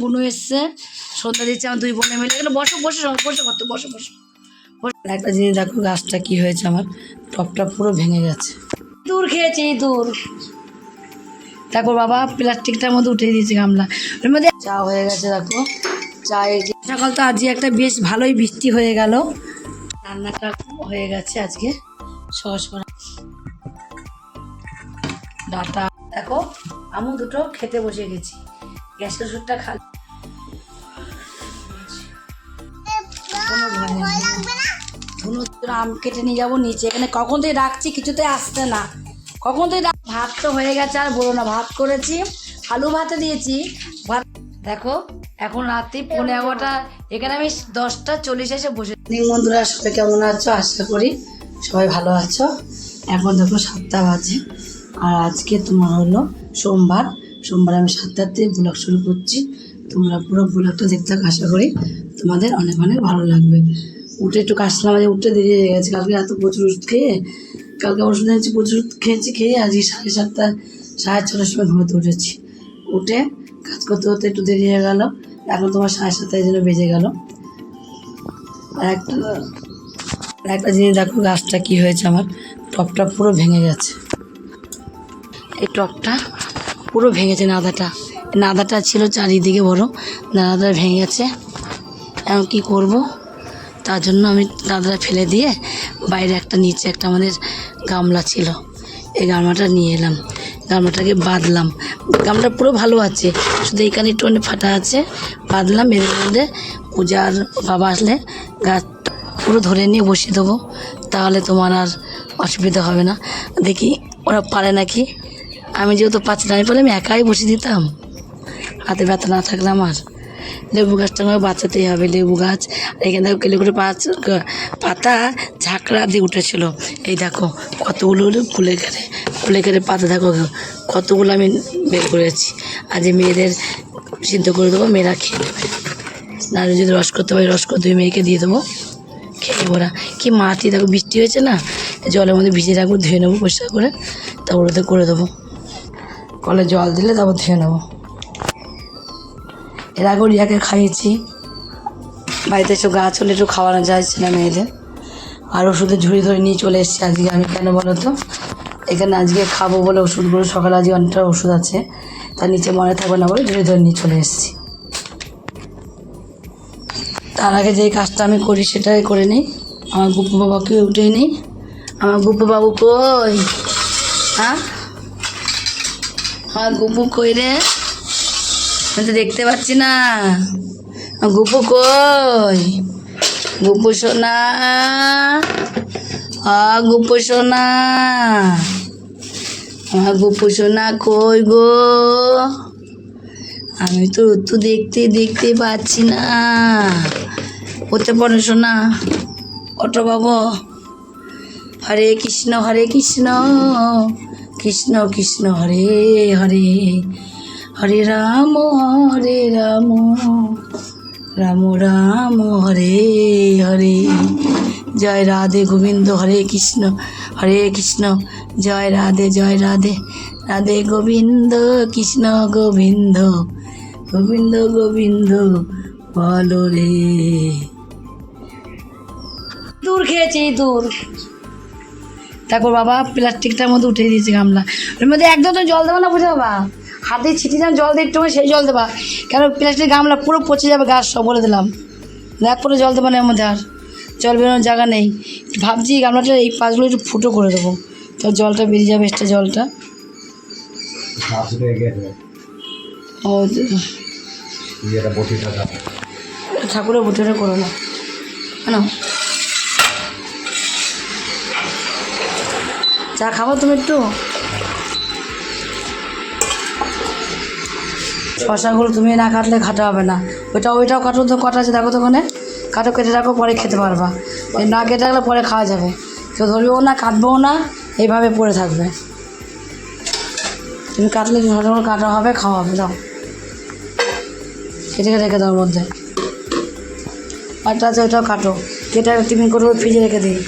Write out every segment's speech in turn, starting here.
বুনু এসছে, সন্ধ্যা দিচ্ছে, আমার দুই বোনে মিলে। গেলে বসো, বসে বসে করতে বসো বসো। একটা জিনিস দেখো, গাছটা কি হয়েছে আমার। টপটা পুরো ভেঙে গেছে। দূর খেয়েছি দূর দেখো বাবা, প্লাস্টিকটার মধ্যে উঠে দিয়েছে গামলা। ওর মধ্যে চা হয়ে গেছে, দেখো। চা এই সকাল তো আজকে একটা বেশ ভালোই বৃষ্টি হয়ে গেল। রান্নাটা হয়ে গেছে আজকে। সহজ করা। ডাটা। দেখো, আমি দুটো খেতে বসে গেছি। গ্যাসের ওষুধটা খা কোনো ভয় নেই। আম কেটে নিয়ে যাব নিচে। এখানে কখন থেকে রাখছি কিছুতে আসছে না। কখন থেকে ভাত তো হয়ে গেছে, আর বলো না, ভাত করেছি। আলু ভাতে দিয়েছি। ভাত দেখো, এখন রাত্রি পনেরো এগারোটা। এখানে আমি দশটা চল্লিশ এসে বসে বন্ধুরা, সবাই কেমন আছো? আশা করি সবাই ভালো আছো। এখন দেখো সাতটা বাজে। আর আজকে তোমার হলো সোমবার। সোমবার আমি সাতটার থেকে ব্লগ শুরু করছি। তোমরা পুরো ব্লগটা দেখতে থাকো আশা করি তোমাদের অনেক অনেক ভালো লাগবে। উঠে একটু কাশলাম আজ উঠতে দেরি হয়ে গেছে। কালকে এত প্রচুর ওষুধ খেয়ে, কালকে ওষুধ এনেছি প্রচুর খেয়েছি খেয়ে আজকে সাড়ে সাতটা, সাড়ে ছটার সময় ঘুমোতে উঠেছি। উঠে কাজ করতে করতে একটু দেরি হয়ে গেল, এখন তোমার সাড়ে সাতটায় যেন বেজে গেল। আর একটা আর একটা জিনিস দেখো গাছটা কি হয়েছে আমার, টপটা পুরো ভেঙে গেছে। এই টপটা পুরো ভেঙেছে, নাদাটা। নাদাটা ছিল চারিদিকে বড়, নাদাটা ভেঙে গেছে। এখন কী করব? তার জন্য আমি নাদাটা ফেলে দিয়ে বাইরে একটা নিচে একটা আমাদের গামলা ছিল। এই গামলাটা নিয়ে এলাম। গামলাটাকে বাঁধলাম। গামলাটা পুরো ভালো আছে, শুধু এইখানে একটু ফাটা আছে। বাঁধলাম, এর মধ্যে পূজার বাবা আসলে গাছ পুরো ধরে নিয়ে বসিয়ে দেবো। তাহলে তোমার আর অসুবিধা হবে না। দেখি ওরা পারে নাকি? আমি যেহেতু পাচ্ছি না, আমি পারলে আমি একাই বসিয়ে দিতাম। হাতে ব্যথা না থাকলে আমার। লেবু গাছটা আমাকে বাঁচাতেই হবে, লেবু গাছ। আর এখানে দেখো কেলে করে পাঁচ, পাতা ঝাঁকড়া দিয়ে উঠেছিল। এই দেখো, কতগুলো হলো ফুলে কেটে ফুলে কেটে পাতা দেখো, কতগুলো আমি বের করেছি। আজ এই মেয়েদের সিদ্ধ করে দেবো, মেয়েরা খেয়ে নেবে। না যদি রস করতে পারি, রস করে দুই মেয়েকে দিয়ে দেবো। খেয়ে ওরা কি মাটি, দেখো বৃষ্টি হয়েছে না? জলের মধ্যে ভিজে রাখব, ধুয়ে নেব পরিষ্কার করে, তারপর ওতে করে দেবো। কলে জল দিলে তারপর ধুয়ে নেব। এর আগেও রিয়াকে খাইয়েছি। বাড়িতে এসব গাছ হলে একটু খাওয়ানো যাচ্ছে না মেয়েদের। আর ওষুধের ঝুড়ি ধরে নিয়ে চলে এসেছি আজকে। আমি কেন বলো তো? এখানে আজকে খাব বলে ওষুধগুলো। সকালে আজকে অনেকটা ওষুধ আছে। তার নিচে মনে থাকবে না বলে ঝুড়ি ধরে নিয়ে চলে এসেছি। তার আগে যেই কাজটা আমি করি সেটাই করে নিই। আমার গুপ্পু বাবাকে উঠে নিই। আমার গুপ্পু বাবু কই? হ্যাঁ? আমার গুপু কই রে? আমি তো দেখতে পাচ্ছি না। গুপু কই? গুপু সোনা। আ গুপু সোনা। আমার গুপু সোনা কই গো? আমি তো তো দেখতে দেখতে পাচ্ছি না। হতে পারে সোনা? অটো বাবু। হরে কৃষ্ণ হরে কৃষ্ণ। কৃষ্ণ কৃষ্ণ, হরে হরে। হরে রাম হরে রাম। রাম রাম, হরে হরে। জয় রাধে গোবিন্দ, হরে কৃষ্ণ হরে কৃষ্ণ। জয় রাধে জয় রাধে। রাধে গোবিন্দ, কৃষ্ণ গোবিন্দ। গোবিন্দ গোবিন্দ, বলো রে। দূর খেয়েছি, দূর। তারপর বাবা প্লাস্টিকটার মধ্যে উঠে দিয়েছে গামলা। ওর মধ্যে একদম তো জল দেবা না বুঝে বাবা? হাতে ছিটিয়ে দিলাম, জল দিয়ে একটু সেই জল দেবা। কেন প্লাস্টিক গামলা পুরো পচে যাবে গাছ সব বলে দিলাম। দেখ পুরো জল দেবা না মধ্যে আর। জল বেরোনোর জায়গা নেই। ভাবছি গামলাটা, এই পাশগুলো একটু ফুটো করে দেবো। তো জলটা বেরিয়ে যাবে এক্সট্রা জলটা। ও, ঠাকুরের বুটিটা করো না। কেন? চা খাব তুমি একটু? শশাগুলো তুমি না কাটলে খাটা হবে না। ওইটা ওইটাও কাটো তো, কটা আছে দেখো তো ওখানে। কাটো, কেটে রাখো, পরে খেতে পারবা। না কেটে রাখলে পরে খাওয়া যাবে। কেউ ধরবেও না কাটবেও না, এইভাবে পড়ে থাকবে। তুমি কাটলে শশাগুলো কাটা হবে, খাওয়া হবে, দাও। কেটে রেখে দাও মধ্যে। আরটা আছে, ওইটাও কাটো। কেটে টিফিন করে ফ্রিজে রেখে দিই।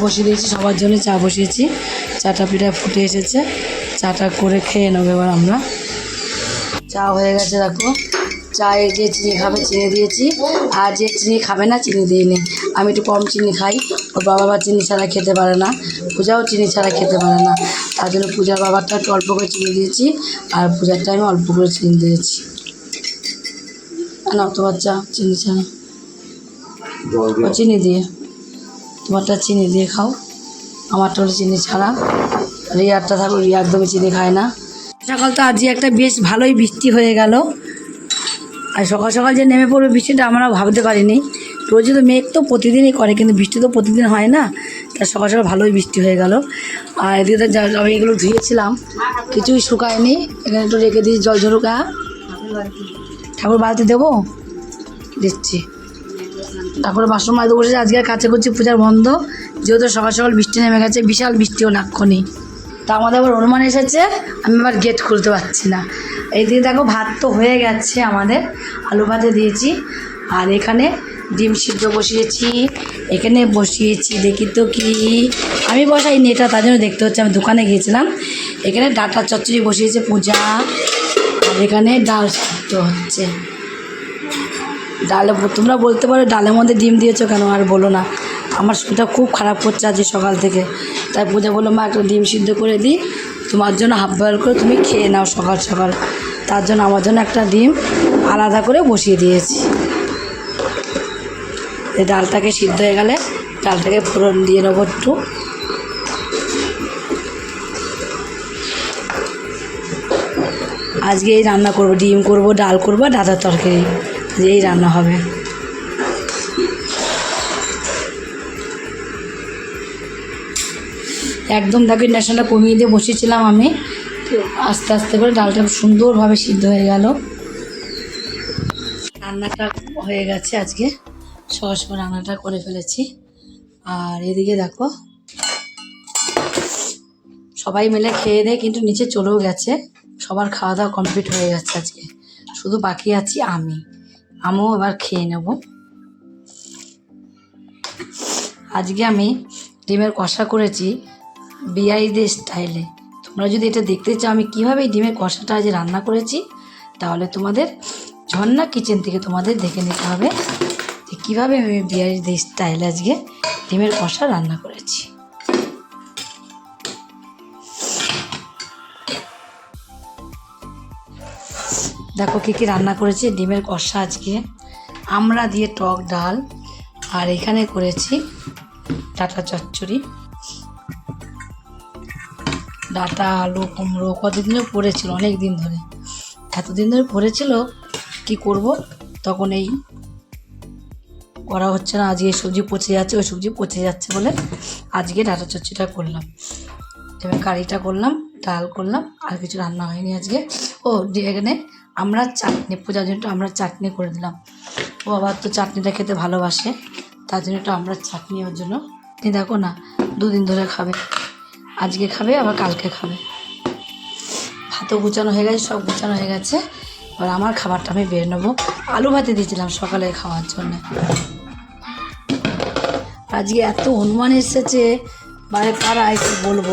বসিয়ে দিয়েছি, সবার জন্য চা বসিয়েছি। চাটা পিঠা ফুটে এসেছে। চাটা করে খেয়ে নেব এবার আমরা। চা হয়ে গেছে দেখো। চায়ে যে চিনি খাবে চিনি দিয়েছি। আর যে চিনি খাবে না চিনি দিইনি। আমি একটু কম চিনি খাই। ওর বাবা আবার চিনি ছাড়া খেতে পারে না। পূজাও চিনি ছাড়া খেতে পারে না। তার জন্য পূজার বাবারটা একটু অল্প করে চিনি দিয়েছি। আর পূজার টাইমে অল্প করে চিনি দিয়েছি। না তো বাচ্চা চিনি ছাড়া ও চিনি দিয়ে। তোমারটা চিনি দিয়ে খাও। আমারটা হলো চিনি ছাড়া। রিয়ারটা থাকো রিয়া একদমই চিনি খায় না। সকাল তো আজকে একটা বেশ ভালোই বৃষ্টি হয়ে গেল। আর সকাল সকাল যে নেমে পড়বে বৃষ্টিটা আমরা ভাবতে পারিনি। রোজই তো মেঘ তো প্রতিদিনই করে, কিন্তু বৃষ্টি তো প্রতিদিন হয় না। তা সকাল সকাল ভালোই বৃষ্টি হয়ে গেল। আর এদিকে তো আমি এগুলো ধুয়েছিলাম, কিছুই শুকায়নি। এখানে একটু রেখে দিই জল ঝরুকা ঠাকুর বাড়িতে দেবো? দিচ্ছি। তারপরে বাসন মাঝে বসে আজকে কাছে করছি পূজার বন্ধ। যেহেতু সকাল সকাল বৃষ্টি নেমে গেছে, বিশাল বৃষ্টিও নাক্ষণি তা আমাদের আবার অনুমান এসেছে, আমি আবার গেট খুলতে পারছি না। এইদিকে দেখো ভাত তো হয়ে গেছে আমাদের, আলু ভাতে দিয়েছি, আর এখানে ডিম সিদ্ধ বসিয়েছি, এখানে বসিয়েছি, দেখি তো কি। আমি বসাইনি, এটা তার জন্য দেখতে হচ্ছে, আমি দোকানে গিয়েছিলাম, এখানে ডাটা চচ্চড়ি বসিয়েছে পূজা, আর এখানে ডাল সিদ্ধ হচ্ছে। ডালে, তোমরা বলতে পারো ডালের মধ্যে ডিম দিয়েছ কেন, আর বলো না। আমার শরীরটা খুব খারাপ করছে আজকে সকাল থেকে। তাই পূজা বলল, মা, একটা ডিম সিদ্ধ করে দিই। তোমার জন্য হাফ বয়েল করে তুমি খেয়ে নাও সকাল সকাল। তার জন্য আমার জন্য একটা ডিম আলাদা করে বসিয়ে দিয়েছি। এই ডালটাকে সিদ্ধ হয়ে গেলে ডালটাকে ফোড়ন দিয়ে নেব একটু। আজকে এই রান্না করব, ডিম করব, ডাল করব ডাটার তরকারি। এই রান্না হবে। একদম দেখো নেশাটা কমিয়ে দিয়ে বসেছিলাম আমি। আস্তে আস্তে করে ডালটা সুন্দরভাবে সিদ্ধ হয়ে গেল। রান্নাটা হয়ে গেছে আজকে। সহজ করে রান্নাটা করে ফেলেছি। আর এদিকে দেখো, সবাই মিলে খেয়ে দেয়ে কিন্তু নিচে চলেও গেছে। সবার খাওয়া দাওয়া কমপ্লিট হয়ে গেছে আজকে। শুধু বাকি আছি আমি। আমিও এবার খেয়ে নেব। আজকে আমি ডিমের কষা করেছি। বিআইদের স্টাইলে। তোমরা যদি এটা দেখতে চাও, আমি কীভাবে এই ডিমের কষাটা আজ রান্না করেছি, তাহলে তোমাদের ঝর্ণা কিচেন থেকে তোমাদের দেখে নিতে হবে যে কীভাবে আমি বিআইদের স্টাইলে আজকে ডিমের কষা রান্না করেছি। দেখো কী কী রান্না করেছি ডিমের কষা আজকে। আমরা দিয়ে টক ডাল, আর এখানে করেছি টাটা চচ্চড়ি। ডাটা আলু, কুমড়ো কতদিনও পড়েছিল? অনেক দিন ধরে। এতদিন ধরে পড়েছিল, কি করব? তখন এই করা হচ্ছে না, আজকে সবজি পচে যাচ্ছে, ওই সবজি পচে যাচ্ছে বলে আজকে ডাটা চচ্চড়িটা করলাম। এবার কারিটা করলাম, ডাল করলাম, আর কিছু রান্না হয়নি আজকে। ও এখানে আমরা চাটনি, পূজার জন্য আমরা চাটনি করে দিলাম। ও আবার তো চাটনিটা খেতে ভালোবাসে, তার জন্য একটু আমরা চাটনি ওর জন্য। দেখো না, দুদিন ধরে খাবে। আজকে খাবে, আবার কালকে খাবে। ভাতও গুছানো হয়ে গেছে, সব গুছানো হয়ে গেছে। এবার আমার খাবারটা আমি বের নেব। আলু ভাতে দিয়েছিলাম সকালে খাওয়ার জন্য। আজকে এত হনুমান এসেছে বাইরে পাড়ায় কি বলব?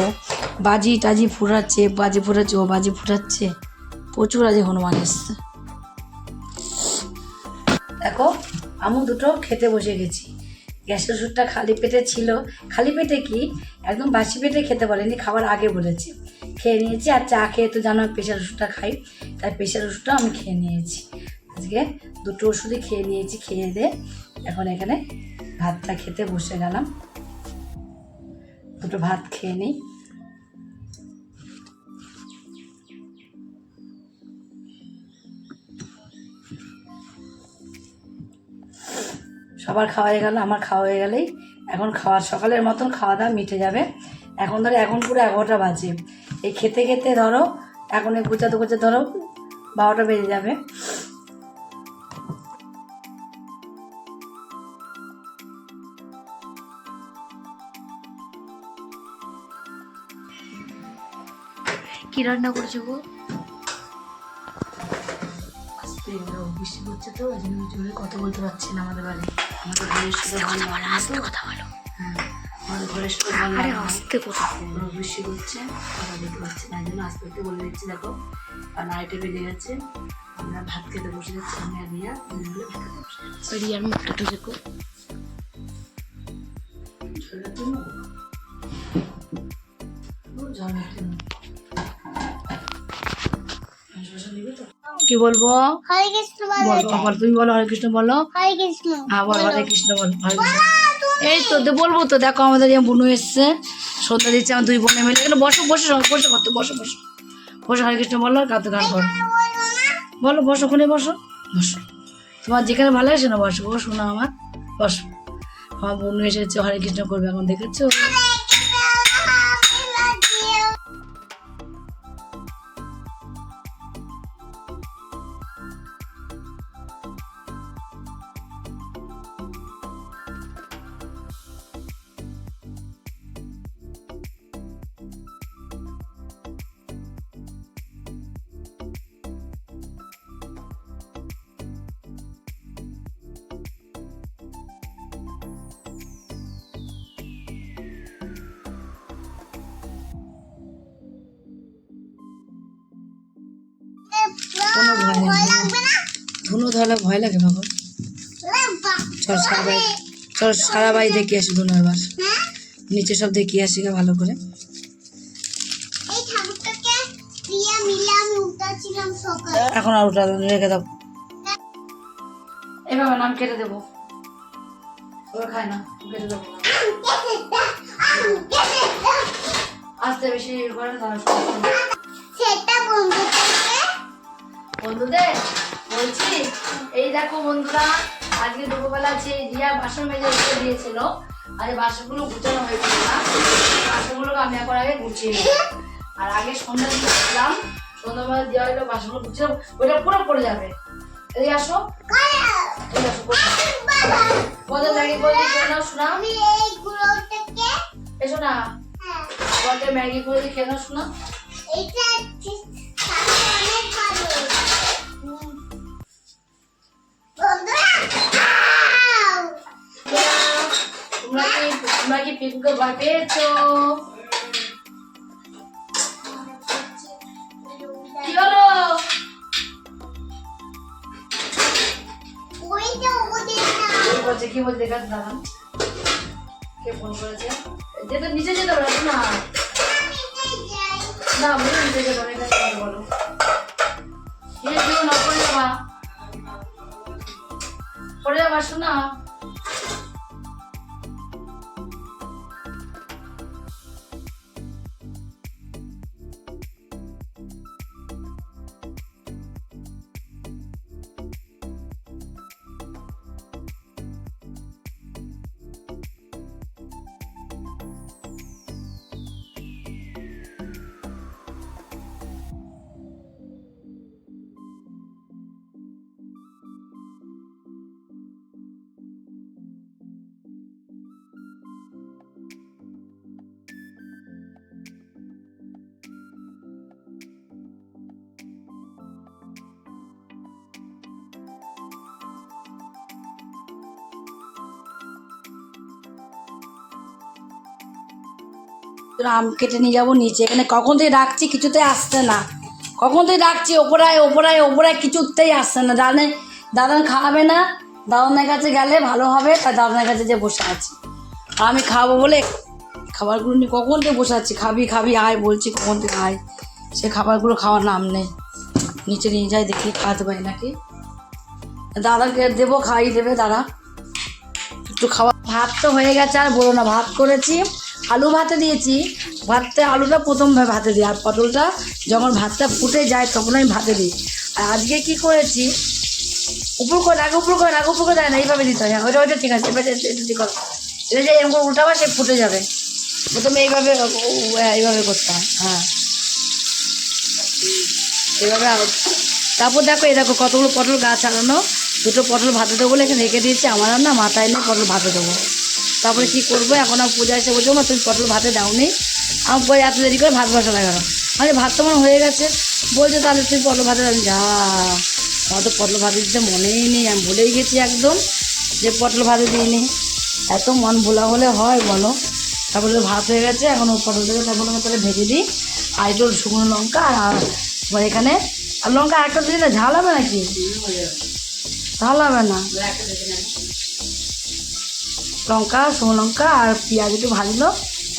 বাজি টাজি ফুরাচ্ছে, বাজি ফুরাচ্ছে, ও বাজি ফুরাচ্ছে। প্রচুর আজকে হনুমান এসছে। দেখো, আমি দুটো খেতে বসে গেছি। গ্যাসের ওষুধটা খালি পেটে ছিল। খালি পেটে কি? একদম বাসি পেটে খেতে বলেনি, খাওয়ার আগে বলেছি। খেয়ে নিয়েছি আর চা খেয়ে তো জানো প্রেশার ওষুধটা খাই। তাই প্রেশার ওষুধটা আমি খেয়ে নিয়েছি। আজকে দুটো ওষুধই খেয়ে নিয়েছি, খেয়ে দিয়ে এখন এখানে ভাতটা খেতে বসে গেলাম। দুটো ভাত খেয়ে নিই। সবার খাওয়া হয়ে গেল আমার খাওয়া হয়ে গেলেই এখন খাওয়া সকালের মতন খাওয়া দাওয়া মিটে যাবে। এখন ধরো এখন পুরো এগারোটা বাজে। এই খেতে খেতে ধরো এখন এই গুছাতে গুছাতে ধরো বারোটা বেজে যাবে। কি রান্না করছ গো? বৃষ্টি পড়ছে তো ওই জন্য জোরে কথা বলতে পারছি না আমাদের বাড়ি। আমাদের ঘরের সাথে কথা বলো আস্তে কথা বলো। আমাদের ঘরের সাথে ভালো আরে। আস্তে কথা কোনো বৃষ্টি হচ্ছে কথা বলতে পারছি না জন্য আস্তে আস্তে বলে দিচ্ছি দেখো। আর নাইটে বেজে গেছে আমরা ভাত খেতে বসে যাচ্ছি আমি আর রিয়া দুজন মিলে ভাত খেতে বসে যাচ্ছি। রিয়ার মুখটা একটু দেখো। বলব? হরে কৃষ্ণ বলো। তুমি বলো হরে কৃষ্ণ বলো। হরে কৃষ্ণ। হ্যাঁ বলো হরে কৃষ্ণ বলো হরে কৃষ্ণ। এই তো তো বলব তো দেখো আমাদের এই বুনু এসছে সন্ধ্যা দিচ্ছে আমার দুই বোনে মিলে। এখানে বসো বসে বসে করতে বসো বসো। বসো হরে কৃষ্ণ বলো কাতে গান করো বলো বসো ওখানে বসো বসো। তোমার যেখানে ভালো আছে না বসো বসো না আমার বসো। আমার বোনু এসেছে হরে কৃষ্ণ করবে এখন দেখেছ? ধরলে ভয় লাগে বাবা। চল সারা বাড়ি চল সারা বাড়ি দেখে আসি ধুনো এবার। নিচে সব দেখিয়ে আসি গা ভালো করে। এখন আর ওটা রেখে দাও। এভাবে নাম কেটে দেবো। ওরা খায় না কেটে দেবো আসতে বেশি ইয়ে করে না। সেটা বন্ধুদের? বলছি এই দেখো বন্ধুরা আজকে দুপুরবেলা যে রিয়া বাসন মেজে রেখে দিয়েছিল আর এই বাসনগুলো গুছানো হয়েছিল না বাসনগুলোকে আমি এখন আগে গুছিয়ে নিই। আর আগে সন্ধ্যা দিয়েছিলাম সন্ধ্যাবেলা দেওয়া হলো বাসনগুলো গুছিয়ে ওইটা পুরো পড়ে যাবে। এই আসো। এই আসো ম্যাগি করে দিয়ে খেয়ে নাও শোনা। এসো না। হ্যাঁ, বলতে ম্যাগি করে খেয়ে নাও শোনা। পিকুকে ভয় পেয়েছ কি হলো ওইটা ওদের না কি বলছে কি বলছে দেখা দাঁড়ান। কে ফোন করেছে? যেতে নিচে যেতে পারো, না। আমি না বলো নিচে যেতে পারো, এটা বলো? নিচে যেও না, পড়ে যাবা। পড়ে যাবা, শোনা। আম কেটে নিয়ে যাব নিচে। এখানে কখন থেকে ডাকছি কিছুতে আসছে না। কখন থেকে ডাকছি ওপরায় ওপরায় ওপরায় কিছুতেই আসছে না। দাদান দাদান খাওয়াবে না। দাদানের কাছে গেলে ভালো হবে তাই দাদানের কাছে যে বসে আছি। আমি খাব বলে খাবারগুলো নিয়ে কখন থেকে বসে আছি? খাবি খাবি, আয় বলছি কখন থেকে আয়। সে খাবারগুলো খাওয়ার নাম নেই। নিচে নিয়ে যাই দেখি খাওয়াতে পারি নাকি। দাদাকে দেবো, খাইয়ে দেবে দাদা। একটু খাওয়া ভাত তো হয়ে গেছে, আর বলো না, ভাত করেছি। আলু ভাতে দিয়েছি। ভাতটা আলুটা প্রথম ভাতে দিই আর পটলটা যখন ভাতটা ফুটে যায় তখন আমি ভাতে দিই। আর আজকে কি করেছি? উপর করে রাখ উপর করে রাখ উপর করে দেয় না, এইভাবে দিতে হয়। ওইটা ওইটা ঠিক আছে, এবার এটা ঠিক এটা যে এরকম উঠাবা সে ফুটে যাবে। প্রথমে এইভাবে এইভাবে করতে হয় হ্যাঁ। এইভাবে তারপর দেখো, এই দেখো কতগুলো পটল গাছ আনানো। দুটো পটল ভাতে দেবো বলে এখানে রেখে দিয়েছি, আমার না মাথায় নিয়ে পটল ভাতে দেবো। তারপরে কি করব? এখন আমার পূজা এসে বলছো, মা, তুমি পটল ভাতে দাওনি। আমার পরে এত দেরি করে ভাত বসানো গেল আরে ভাত তোমার হয়ে গেছে। বলছে, তাহলে তুই পটল ভাতে আমি যা আমার তো পটল ভাতে দিতে মনেই নেই। আমি ভুলেই গেছি একদম যে পটল ভাতে দিইনি। এত মন ভোলা হলে হয় বলো? তারপরে ভাত হয়ে গেছে, এখন ওই তারপরে আমি তাহলে ভেজে দিই। আর একটু শুকনো লঙ্কা আর তোমার এখানে, আর লঙ্কা একটা দিলে ঝাল হবে নাকি? ঝাল হবে না। লঙ্কা, শুকনো লঙ্কা আর পেঁয়াজ একটু ভাজলো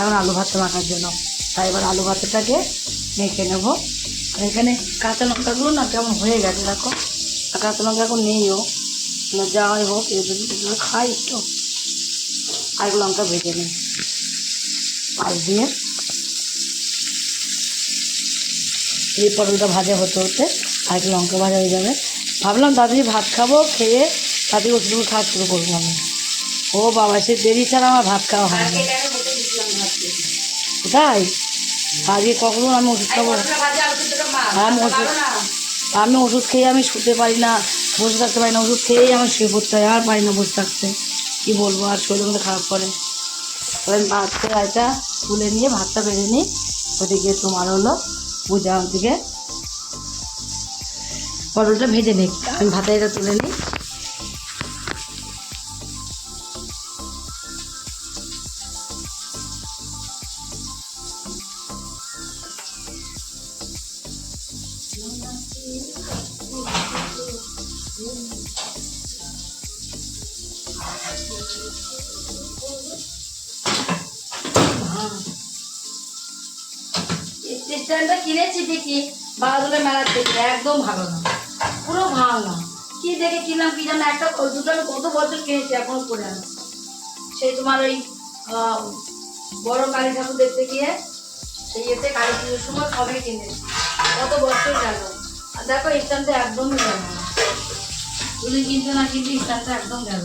এখন আলু ভাতটা মাখার জন্য। তাই এবার আলু ভাতটাকে মেখে নেব। আর এখানে কাঁচা লঙ্কাগুলো না কেমন হয়ে গেছে দেখো। আর কাঁচা লঙ্কা এখন নেইও না যাই হোক এগুলো খাই একটু। আর লঙ্কা ভেজে নিই। পাশ দিয়ে এই পটলটা ভাজা হতে হতে আর লঙ্কা ভাজা হয়ে যাবে। ভাবলাম তাড়াতাড়ি ভাত খাব, খেয়ে তাড়াতাড়ি ওষুধগুলো খাওয়া শুরু করব আমি। ও বাবা সে দেরি ছাড়া আমার ভাত খাওয়া হয় না। তাই আজকে কখনো আমি ওষুধ খাব? আমি ওষুধ আমি ওষুধ খেয়ে আমি শুতে পারি না বসে থাকতে পারি না। ওষুধ খেয়েই আমার শুয়ে পড়তে হয় আর পারি না বসে থাকতে। কী বলব আর শরীরের মধ্যে খারাপ করে। আমি ভাত খেয়ে আয়টা তুলে নিয়ে ভাতটা বেড়ে নিই। ওদিকে তোমার হলো পূজা ওদিকে পটলটা ভেজে নিই। আমি ভাতে এটা তুলে নিই। স্ট্যান্ডটা কিনেছি একদম কিনেছি সেই তোমার ওই বড় কালী ঠাকুর দেখতে গিয়ে, সেই কালী পুজোর সময় কবে কিনেছি। কত বছর গেল। দেখো, স্ট্যান্ডটা একদমই গেল তুমি কিনতে না কিনতে স্ট্যান্ডটা একদম গেল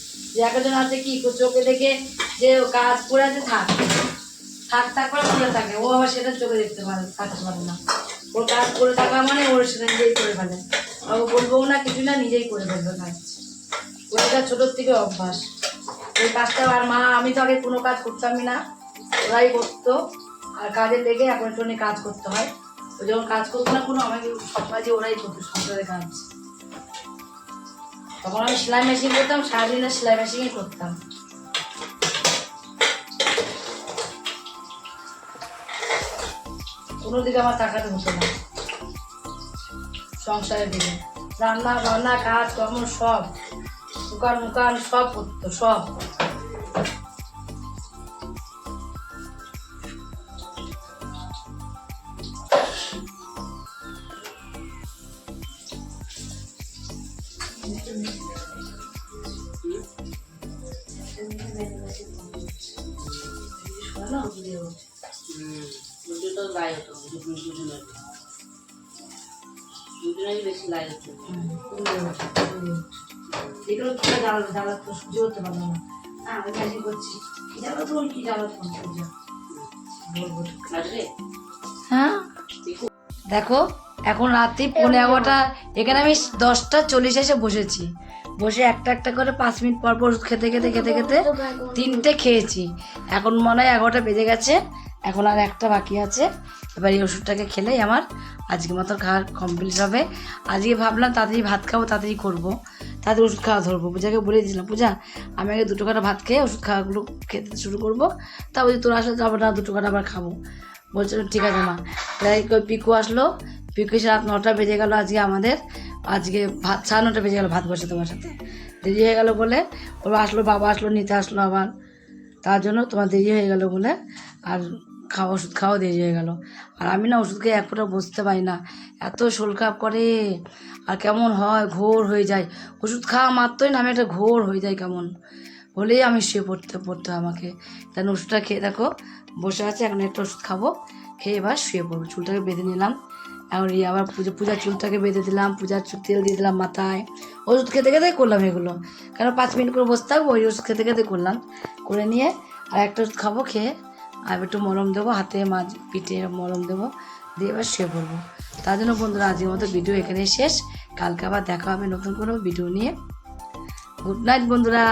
যে একজন আছে কি চোখে দেখে যে কাজ করে আছে, থাক। থাক থাক করে পড়ে থাকে, ও আবার সেটা চোখে দেখতে পারে, থাকতে পারে না। ওর কাজ করে থাকা মানে ওর সেটা নিজেই করে ফেলে। আর ও বলব না কিছু না, নিজেই করে ফেলবে কাজ। ওইটা ছোটোর থেকে অভ্যাস। ওই কাজটা, আর মা, আমি তো আগে কোনো কাজ করতামই না। ওরাই করতো। আর কাজে লেগে এখন একটু কাজ করতে হয়। ও যখন কাজ করতো না কোনো, আমাকে সব কাজই ওরাই করতো সংসারের কাজ। তখন আমি সেলাই মেশিন করতাম, সারাদিন সেলাই মেশিনই করতাম। কোনো দিকে আমার তাকাতে হতো না। সংসারের দিকে। রান্না, বান্না, কাজ, কর্ম, সব। দোকান মুকান, সব করতো, সব। জ্বালা। জ্বালা তো সহ্য না। হ্যাঁ আমি কাজই করছি। কি জ্বালা তোমার কি জ্বালা তোমার সহ্য হ্যাঁ? দেখো এখন রাত্রি পৌনে এগারোটা। এখানে আমি দশটা চল্লিশ এসে বসেছি। বসে একটা একটা করে পাঁচ মিনিট পর পর খেতে খেতে খেতে খেতে তিনটে খেয়েছি। এখন মনে হয় এগারোটা বেজে গেছে। এখন আর একটা বাকি আছে। এবার এই ওষুধটাকে খেলেই আমার আজকে মতো খাওয়া কমপ্লিট হবে। আজকে ভাবলাম তাড়াতাড়ি ভাত খাব, তাড়াতাড়ি করব। তাড়াতাড়ি ওষুধ খাওয়া ধরবো। পূজাকে বলে দিয়েছিলাম পূজা, আমি আগে দুটো কাটা ভাত খেয়ে ওষুধ খাওয়াগুলো খেতে শুরু করব। তা তারপর তোর আসলে যাব না, দুটো কাটা আবার খাব। বলছিল ঠিক আছে মা। তাই পিকু আসলো। পিকু এসে রাত নটা বেজে গেল আজকে আমাদের। আজকে ভাত, সাড়ে নটা বেজে গেল ভাত বসে তোমার সাথে। দেরি হয়ে গেলো বলে ওরা আসলো, বাবা আসলো, নিতে আসলো আবার। তার জন্য তোমার দেরি হয়ে গেলো বলে। আর খাওয়া ওষুধ খাওয়া দেরি হয়ে গেল। আর আমি না ওষুধ খেয়ে এক ফোঁটা বসতে পারি না। এত শোল খারাপ করে। আর কেমন হয়? ঘোর হয়ে যায়। ওষুধ খাওয়া মাত্রই না, আমি একটা ঘোর হয়ে যায় কেমন। বলেই আমি শুয়ে পড়তে পড়তে আমাকে। তাই ওষুধটা খেয়ে দেখো। বসে আছে, এখন একটা ওষুধ খাব। খেয়ে এবার শুয়ে পড়ব। চুলটাকে বেঁধে নিলাম। এখন এই আবার পুজো, পূজার চুলটাকে বেঁধে দিলাম। পূজার চুল তেল দিয়ে দিলাম মাথায়। ওষুধ খেতে খেতে করলাম এগুলো। কেন পাঁচ মিনিট করে বসতে থাকব, ওই ওষুধ খেতে খেতে করলাম। করে নিয়ে আর একটা ওষুধ খাব, খেয়ে আর একটু মলম দেবো, হাতে মাছ পিঠে মলম দেবো, দিয়ে এবার শুয়ে পড়ব। তার জন্য বন্ধুরা, আজকের মতো ভিডিও এখানেই শেষ। কালকে আবার দেখা হবে নতুন কোনো ভিডিও নিয়ে। গুড নাইট বন্ধুরা।